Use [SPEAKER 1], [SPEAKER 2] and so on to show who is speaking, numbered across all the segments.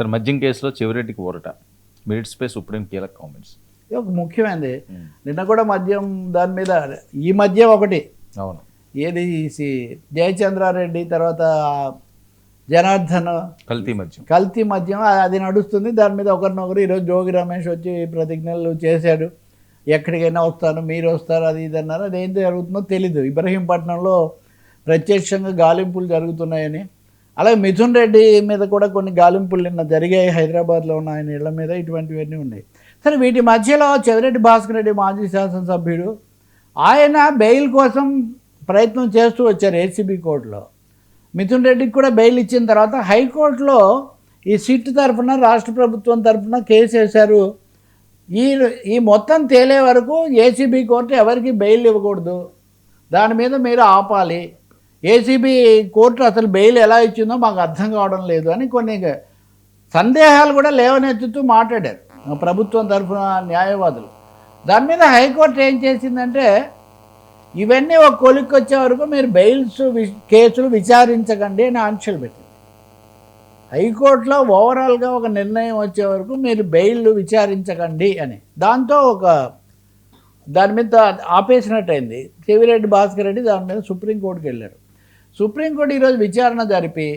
[SPEAKER 1] Sir మద్యం కేసులో చివరెడ్డికి ఊరట. మెరిట్స్ పై సుప్రీం కీలక కామెంట్స్.
[SPEAKER 2] ఇది ఒక ముఖ్యమైనది నిన్న కూడా మద్యం దాని మీద ఈ మధ్య ఒకటి.
[SPEAKER 1] అవును.
[SPEAKER 2] ఏది? సి- జయచంద్రారెడ్డి తర్వాత జనార్దన్
[SPEAKER 1] కల్తీ మద్యం.
[SPEAKER 2] కల్తీ మద్యం అది నడుస్తుంది. దాని మీద ఒకరినొకరు ఈరోజు జోగి రమేష్ వచ్చి ప్రతిజ్ఞలు చేశాడు. ఎక్కడికైనా వస్తాను మీరు వస్తారు అది ఇది అన్నారు. అది ఏం జరుగుతుందో తెలీదు. ఇబ్రహీంపట్నంలో ప్రత్యక్షంగా గాలింపులు జరుగుతున్నాయని. అలాగే మిథున్ రెడ్డి మీద కూడా కొన్ని గాలింపులు నిన్న జరిగాయి హైదరాబాద్లో ఉన్న ఆయన ఇళ్ళ మీద. ఇటువంటివన్నీ ఉన్నాయి. సరే వీటి మధ్యలో చెవిరెడ్డి భాస్కర్ రెడ్డి మాజీ శాసనసభ్యుడు ఆయన బెయిల్ కోసం ప్రయత్నం చేస్తూ వచ్చారు ఏసీబీ కోర్టులో. మిథున్ రెడ్డికి కూడా బెయిల్ ఇచ్చిన తర్వాత హైకోర్టులో ఈ సిట్ తరఫున రాష్ట్ర ప్రభుత్వం తరఫున కేసు వేశారు. ఈ ఈ మొత్తం తేలే వరకు ఏసీబీ కోర్టు ఎవరికి బెయిల్ ఇవ్వకూడదు. దాని మీద మీరు ఆపాలి. ఏసీబీ కోర్టు అసలు బెయిల్ ఎలా ఇచ్చిందో మాకు అర్థం కావడం లేదు అని కొన్ని సందేహాలు కూడా లేవనెత్తుతూ మాట్లాడారు ప్రభుత్వం తరఫున న్యాయవాదులు. దాని మీద హైకోర్టు ఏం చేసిందంటే ఇవన్నీ ఒక కొలిక్కి వచ్చే వరకు మీరు బెయిల్స్ వి- కేసులు విచారించకండి అని ఆంక్షలు పెట్టింది. హైకోర్టులో ఓవరాల్గా ఒక నిర్ణయం వచ్చే వరకు మీరు బెయిల్ విచారించకండి అని. దాంతో ఒక దాని మీద ఆపేసినట్టయింది. చెవిరెడ్డి భాస్కర్ రెడ్డి దాని మీద సుప్రీంకోర్టుకి వెళ్ళారు సుప్రీంకోర్టు ఈరోజు విచారణ జరిపి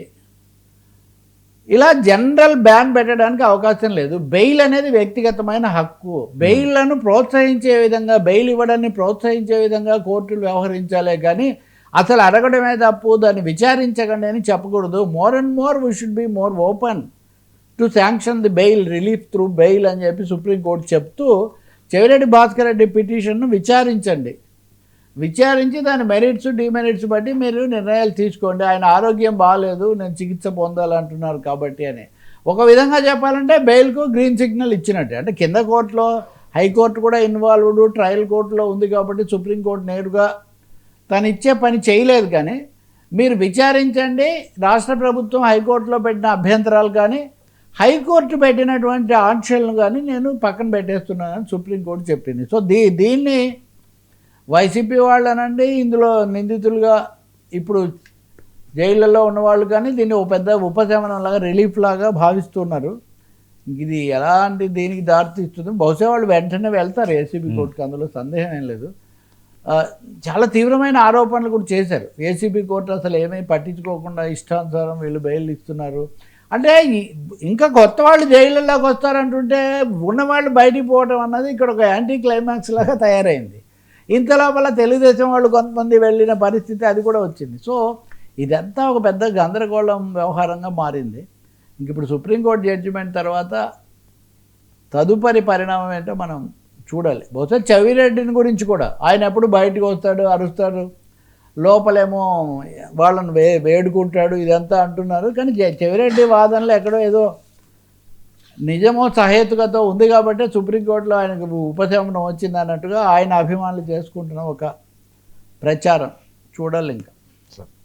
[SPEAKER 2] ఇలా జనరల్ బ్యాన్ పెట్టడానికి అవకాశం లేదు. బెయిల్ అనేది వ్యక్తిగతమైన హక్కు. బెయిల్లను ప్రోత్సహించే విధంగా బెయిల్ ఇవ్వడాన్ని ప్రోత్సహించే విధంగా కోర్టులు వ్యవహరించాలే కానీ అసలు అడగడమే తప్పు దాన్ని విచారించకండి అని చెప్పకూడదు. More and more we should be more open to sanction the bail relief through bail అని చెప్పి సుప్రీంకోర్టు చెప్తూ చెవిరెడ్డి భాస్కర్ రెడ్డి పిటిషన్ను విచారించండి. విచారించి దాని మెరిట్స్ డిమెరిట్స్ బట్టి మీరు నిర్ణయాలు తీసుకోండి. ఆయన ఆరోగ్యం బాగాలేదు నేను చికిత్స పొందాలంటున్నారు కాబట్టి అని. ఒక విధంగా చెప్పాలంటే బెయిల్కు గ్రీన్ సిగ్నల్ ఇచ్చినట్టే. అంటే కింద కోర్టులో హైకోర్టు కూడా ఇన్వాల్వ్డ్ ట్రయల్ కోర్టులో ఉంది కాబట్టి సుప్రీంకోర్టు నేరుగా తను ఇచ్చే పని చేయలేదు కానీ మీరు విచారించండి. రాష్ట్ర ప్రభుత్వం హైకోర్టులో పెట్టిన అభ్యంతరాలు కానీ హైకోర్టు పెట్టినటువంటి ఆంక్షలను కానీ నేను పక్కన పెట్టేస్తున్నానని సుప్రీంకోర్టు చెప్పింది. సో దీ దీన్ని వైసీపీ వాళ్ళనండి. ఇందులో నిందితులుగా ఇప్పుడు జైళ్ళలో ఉన్నవాళ్ళు కానీ దీన్ని ఒక పెద్ద ఉపశమనం లాగా రిలీఫ్ లాగా భావిస్తున్నారు. ఇది ఎలాంటి దీనికి దారితీస్తుంది? బహుశా వాళ్ళు వెంటనే వెళ్తారు ఏసీబీ కోర్టుకి. అందులో సందేహం ఏం లేదు. చాలా తీవ్రమైన ఆరోపణలు కూడా చేశారు. ఏసీబీ కోర్టు అసలు ఏమీ పట్టించుకోకుండా ఇష్టానుసారం వీళ్ళు బెయిల్ ఇస్తున్నారు. అంటే ఇంకా కొత్త వాళ్ళు జైళ్ళలోకి వస్తారంటుంటే ఉన్నవాళ్ళు బయటికి పోవడం అన్నది ఇక్కడ ఒక యాంటీ క్లైమాక్స్ లాగా తయారైంది. ఇంతలోపల తెలుగుదేశం వాళ్ళు కొంతమంది వెళ్ళిన పరిస్థితి అది కూడా వచ్చింది. సో ఇదంతా ఒక పెద్ద గందరగోళం వ్యవహారంగా మారింది. ఇంక ఇప్పుడు సుప్రీంకోర్టు జడ్జిమెంట్ తర్వాత తదుపరి పరిణామం ఏంటో మనం చూడాలి. బహుశా చవిరెడ్డిని గురించి కూడా. ఆయన ఎప్పుడు బయటకు వస్తాడు అరుస్తాడు లోపలేమో వాళ్ళని వే వేడుకుంటాడు ఇదంతా అంటున్నారు. కానీ చవిరెడ్డి చెవిరెడ్డి వాదనలో ఎక్కడో ఏదో నిజమో సహేతుకత ఉంది కాబట్టి సుప్రీంకోర్టులో ఆయనకు ఉపశమనం వచ్చింది అన్నట్టుగా ఆయన అభిమానులు చేసుకుంటున్న ఒక ప్రచారం. చూడాలి ఇంకా.